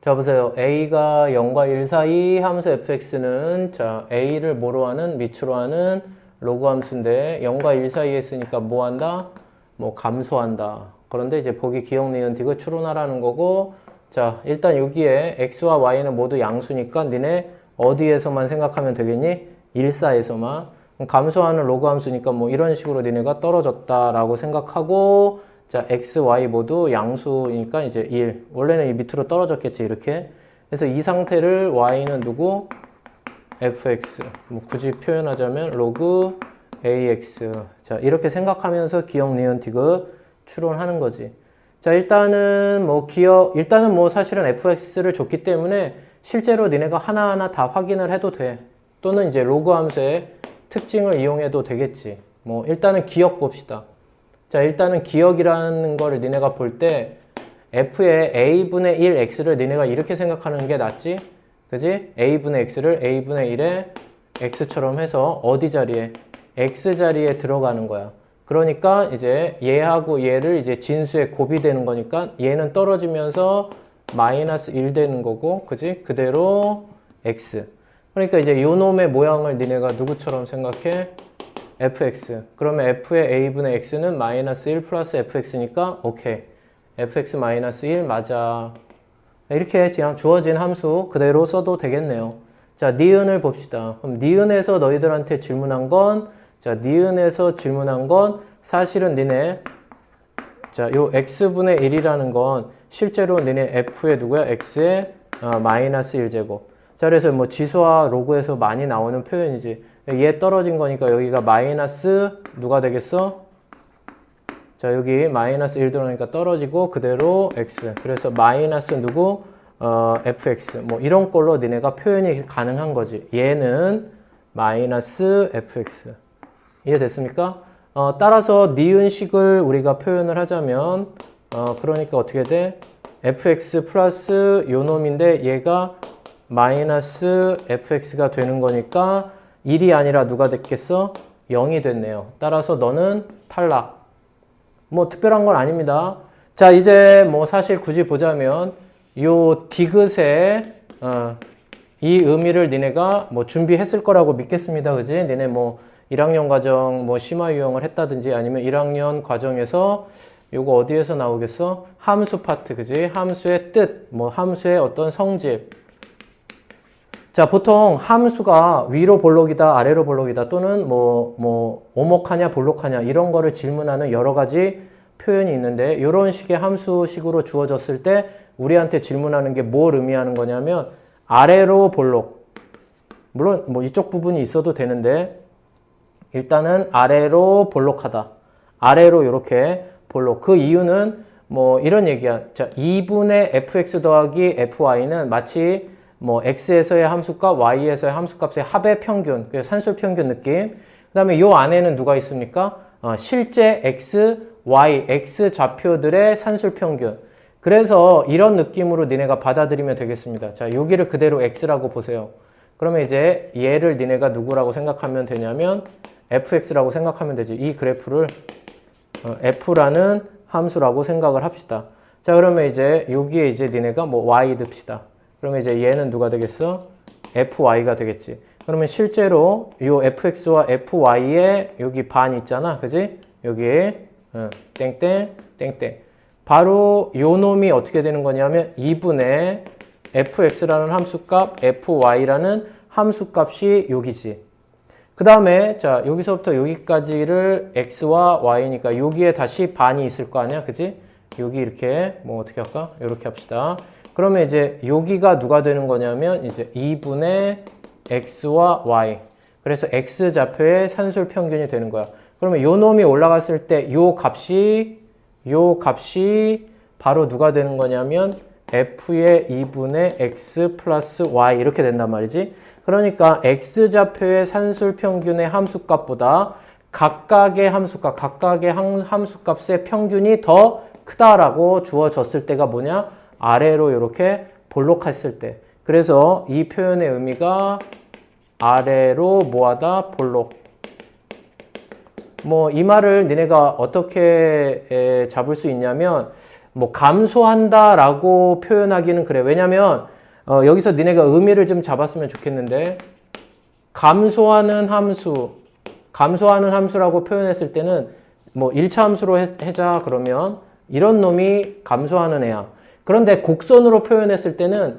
자, 보세요. a가 0과 1 사이 함수 fx는 자, a를 뭐로 하는? 밑으로 하는 로그 함수인데 0과 1 사이에 있으니까 뭐 한다? 뭐 감소한다. 그런데 이제 보기 기억 니은 디귿 추론하라는 거고 자, 일단 여기에 x와 y는 모두 양수니까 니네 어디에서만 생각하면 되겠니? 1사에서만. 감소하는 로그 함수니까 뭐 이런 식으로 니네가 떨어졌다라고 생각하고 자, x, y 모두 양수니까 이제 1. 원래는 이 밑으로 떨어졌겠지, 이렇게. 그래서 이 상태를 y는 누구? fx. 뭐 굳이 표현하자면 로그 ax. 자, 이렇게 생각하면서 기억, 니은, 디귿 추론하는 거지. 자, 일단은 뭐 기억, 일단은 뭐 사실은 fx를 줬기 때문에 실제로 니네가 하나하나 다 확인을 해도 돼. 또는 이제 로그 함수의 특징을 이용해도 되겠지. 뭐 일단은 기억 봅시다. 자, 일단은 기억이라는 거를 니네가 볼 때 f의 a분의 1x를 니네가 이렇게 생각하는 게 낫지? 그지? a분의 x를 a분의 1에 x처럼 해서 어디 자리에? x 자리에 들어가는 거야. 그러니까 이제 얘하고 얘를 이제 진수에 곱이 되는 거니까 얘는 떨어지면서 마이너스 1 되는 거고, 그지? 그대로 x. 그러니까 이제 요 놈의 모양을 니네가 누구처럼 생각해? Fx. 그러면 f의 a분의 x는 마이너스 1 플러스 fx니까 오케이. fx 마이너스 1 맞아. 이렇게 그냥 주어진 함수 그대로 써도 되겠네요. 자, 니은을 봅시다. 그럼 니은에서 너희들한테 질문한 건, 자, 니은에서 질문한 건 사실은 니네, 자, 요 x분의 1이라는 건 실제로 니네 f의 누구야? x의 어, 마이너스 1제곱. 자, 그래서 뭐 지수와 로그에서 많이 나오는 표현이지. 얘 떨어진 거니까 여기가 마이너스 누가 되겠어? 자, 여기 마이너스 1 들어오니까 떨어지고 그대로 x. 그래서 마이너스 누구? 어, fx. 뭐 이런 걸로 니네가 표현이 가능한 거지. 얘는 마이너스 fx. 이해됐습니까? 어, 따라서 니은식을 우리가 표현을 하자면 어, 그러니까 어떻게 돼? fx 플러스 요 놈인데 얘가 마이너스 fx가 되는 거니까 1이 아니라 누가 됐겠어? 0이 됐네요. 따라서 너는 탈락. 뭐 특별한 건 아닙니다. 자, 이제 뭐 사실 굳이 보자면 요 디귿의 어, 이 의미를 니네가 뭐 준비했을 거라고 믿겠습니다. 그지? 니네 뭐 1학년 과정 뭐 심화 유형을 했다든지 아니면 1학년 과정에서 요거 어디에서 나오겠어? 함수 파트, 그지? 함수의 뜻, 뭐 함수의 어떤 성질. 자, 보통 함수가 위로 볼록이다, 아래로 볼록이다, 또는 뭐, 뭐, 오목하냐, 볼록하냐, 이런 거를 질문하는 여러 가지 표현이 있는데, 이런 식의 함수식으로 주어졌을 때, 우리한테 질문하는 게 뭘 의미하는 거냐면, 아래로 볼록. 물론, 뭐, 이쪽 부분이 있어도 되는데, 일단은 아래로 볼록하다. 아래로 이렇게 볼록. 그 이유는 뭐, 이런 얘기야. 자, 2분의 fx 더하기 fy는 마치 뭐 x에서의 함수값, y에서의 함수값의 합의 평균, 그 산술 평균 느낌. 그 다음에 요 안에는 누가 있습니까? 어, 실제 x, y, x 좌표들의 산술 평균. 그래서 이런 느낌으로 니네가 받아들이면 되겠습니다. 자, 여기를 그대로 x라고 보세요. 그러면 이제 얘를 니네가 누구라고 생각하면 되냐면 fx라고 생각하면 되지. 이 그래프를 어, f라는 함수라고 생각을 합시다. 자, 그러면 이제 여기에 이제 니네가 뭐 y 듭시다. 그러면 이제 얘는 누가 되겠어? fy가 되겠지. 그러면 실제로 이 fx와 fy의 여기 반 있잖아. 그지? 여기에 어, 땡땡 땡땡. 바로 요 놈이 어떻게 되는 거냐면 2분의 fx라는 함수값 fy라는 함수값이 여기지. 그 다음에 자 여기서부터 여기까지를 x와 y니까 여기에 다시 반이 있을 거 아니야. 그지? 여기 이렇게 뭐 어떻게 할까? 이렇게 합시다. 그러면 이제 여기가 누가 되는 거냐면 이제 2분의 x와 y. 그래서 x 좌표의 산술 평균이 되는 거야. 그러면 요 놈이 올라갔을 때 요 값이 요 값이 바로 누가 되는 거냐면 f의 2분의 x 플러스 y 이렇게 된단 말이지. 그러니까 x 좌표의 산술 평균의 함수값보다 각각의 함수값, 각각의 함수값의 평균이 더 크다라고 주어졌을 때가 뭐냐? 아래로 이렇게 볼록했을 때. 그래서 이 표현의 의미가 아래로 뭐하다 볼록. 뭐 이 말을 니네가 어떻게 잡을 수 있냐면 뭐 감소한다라고 표현하기는 그래. 왜냐면 어, 여기서 니네가 의미를 좀 잡았으면 좋겠는데 감소하는 함수, 감소하는 함수라고 표현했을 때는 뭐 1차 함수로 해, 해자 그러면 이런 놈이 감소하는 애야. 그런데 곡선으로 표현했을 때는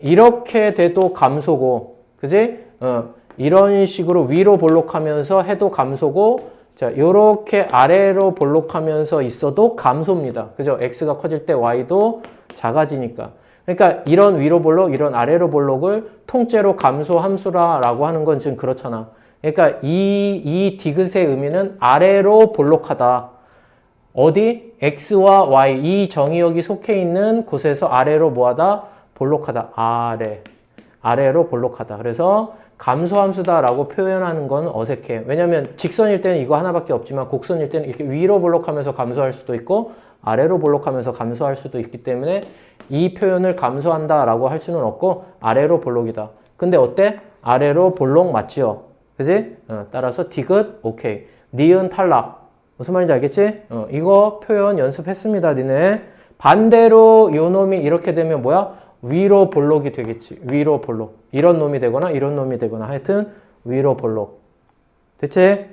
이렇게 돼도 감소고, 그지? 어, 이런 식으로 위로 볼록하면서 해도 감소고, 자, 요렇게 아래로 볼록하면서 있어도 감소입니다. 그죠? x가 커질 때 y도 작아지니까. 그러니까 이런 위로 볼록, 이런 아래로 볼록을 통째로 감소 함수라라고 하는 건 지금 그렇잖아. 그러니까 이, 이 디귿의 의미는 아래로 볼록하다. 어디? x와 y, 이 정의역이 속해 있는 곳에서 아래로 뭐하다? 볼록하다. 아래. 아래로 볼록하다. 그래서 감소함수다라고 표현하는 건 어색해. 왜냐면 직선일 때는 이거 하나밖에 없지만 곡선일 때는 이렇게 위로 볼록하면서 감소할 수도 있고 아래로 볼록하면서 감소할 수도 있기 때문에 이 표현을 감소한다라고 할 수는 없고 아래로 볼록이다. 근데 어때? 아래로 볼록 맞지요? 그지? 어, 따라서 디귿 오케이. 니은 탈락. 무슨 말인지 알겠지? 어, 이거 표현 연습했습니다, 니네. 반대로 요 놈이 이렇게 되면 뭐야? 위로 볼록이 되겠지. 위로 볼록. 이런 놈이 되거나 이런 놈이 되거나 하여튼 위로 볼록. 됐지?